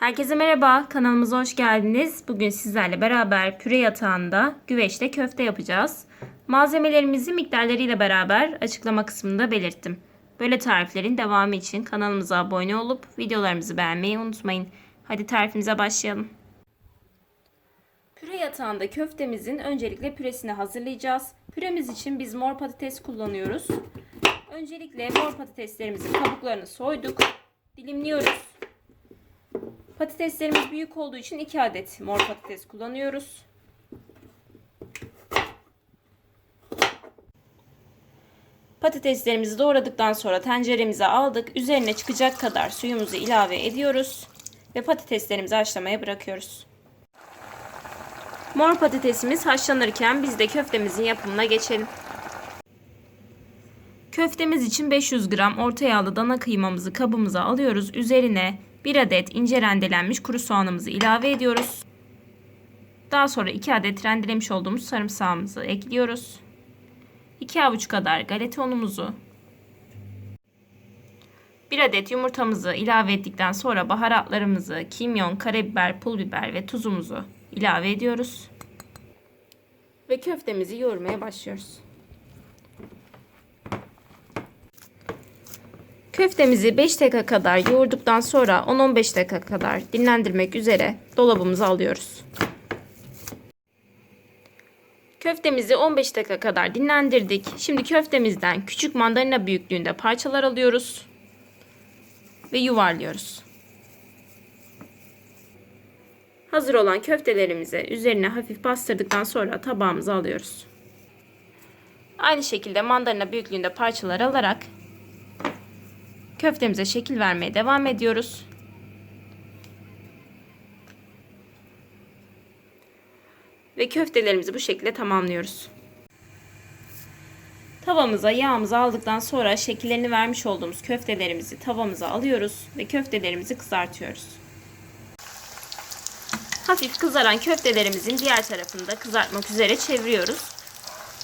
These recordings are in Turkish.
Herkese merhaba, kanalımıza hoş geldiniz. Bugün sizlerle beraber püre yatağında güveçte köfte yapacağız. Malzemelerimizi miktarlarıyla beraber açıklama kısmında belirttim. Böyle tariflerin devamı için kanalımıza abone olup videolarımızı beğenmeyi unutmayın. Hadi tarifimize başlayalım. Püre yatağında köftemizin öncelikle püresini hazırlayacağız. Püremiz için biz mor patates kullanıyoruz. Öncelikle mor patateslerimizin kabuklarını soyduk. Dilimliyoruz. Patateslerimiz büyük olduğu için 2 adet mor patates kullanıyoruz. Patateslerimizi doğradıktan sonra tenceremize aldık. Üzerine çıkacak kadar suyumuzu ilave ediyoruz. Ve patateslerimizi haşlamaya bırakıyoruz. Mor patatesimiz haşlanırken biz de köftemizin yapımına geçelim. Köftemiz için 500 gram orta yağlı dana kıymamızı kabımıza alıyoruz. Üzerine 1 adet ince rendelenmiş kuru soğanımızı ilave ediyoruz. Daha sonra 2 adet rendelemiş olduğumuz sarımsağımızı ekliyoruz. 2 avuç kadar galeta unumuzu, 1 adet yumurtamızı ilave ettikten sonra baharatlarımızı, kimyon, karabiber, pul biber ve tuzumuzu ilave ediyoruz. Ve köftemizi yoğurmaya başlıyoruz. Köftemizi 5 dakika kadar yoğurduktan sonra 10-15 dakika kadar dinlendirmek üzere dolabımıza alıyoruz. Köftemizi 15 dakika kadar dinlendirdik. Şimdi köftemizden küçük mandalina büyüklüğünde parçalar alıyoruz ve yuvarlıyoruz. Hazır olan köftelerimizi üzerine hafif bastırdıktan sonra tabağımıza alıyoruz. Aynı şekilde mandalina büyüklüğünde parçalar alarak köftemize şekil vermeye devam ediyoruz. Ve köftelerimizi bu şekilde tamamlıyoruz. Tavamıza yağımızı aldıktan sonra şekillerini vermiş olduğumuz köftelerimizi tavamıza alıyoruz ve köftelerimizi kızartıyoruz. Hafif kızaran köftelerimizin diğer tarafını da kızartmak üzere çeviriyoruz.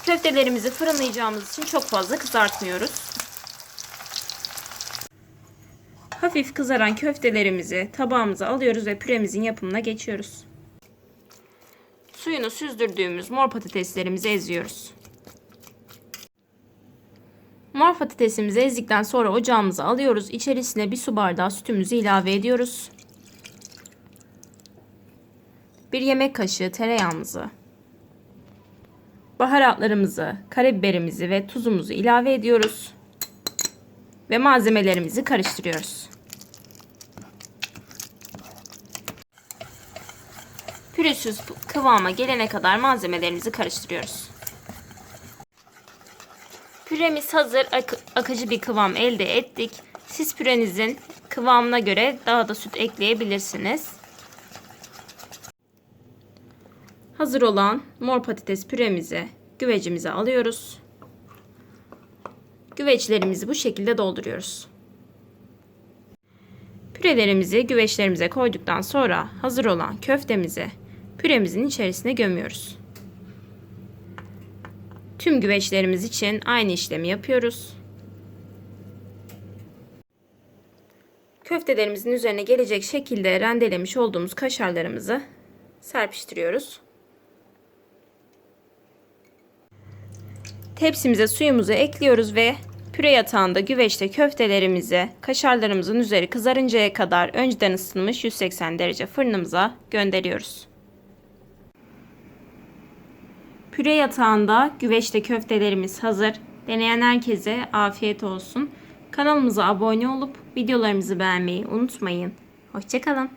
Köftelerimizi fırınlayacağımız için çok fazla kızartmıyoruz. Hafif kızaran köftelerimizi tabağımıza alıyoruz ve püremizin yapımına geçiyoruz. Suyunu süzdürdüğümüz mor patateslerimizi eziyoruz. Mor patatesimizi ezdikten sonra ocağımıza alıyoruz. İçerisine bir su bardağı sütümüzü ilave ediyoruz. Bir yemek kaşığı tereyağımızı, baharatlarımızı, karabiberimizi ve tuzumuzu ilave ediyoruz ve malzemelerimizi karıştırıyoruz. Pürüzsüz kıvama gelene kadar malzemelerimizi karıştırıyoruz. Püremiz hazır. Ak- akıcı bir kıvam elde ettik. Siz pürenizin kıvamına göre daha da süt ekleyebilirsiniz. Hazır olan mor patates püremizi güvecimize alıyoruz. Güveçlerimizi bu şekilde dolduruyoruz. Pürelerimizi güveçlerimize koyduktan sonra hazır olan köftemizi püremizin içerisine gömüyoruz. Tüm güveçlerimiz için aynı işlemi yapıyoruz. Köftelerimizin üzerine gelecek şekilde rendelemiş olduğumuz kaşarlarımızı serpiştiriyoruz. Tepsimize suyumuzu ekliyoruz ve püre yatağında güveçte köftelerimizi kaşarlarımızın üzeri kızarıncaya kadar önceden ısıtılmış 180 derece fırınımıza gönderiyoruz. Püre yatağında güveçte köftelerimiz hazır. Deneyen herkese afiyet olsun. Kanalımıza abone olup videolarımızı beğenmeyi unutmayın. Hoşçakalın.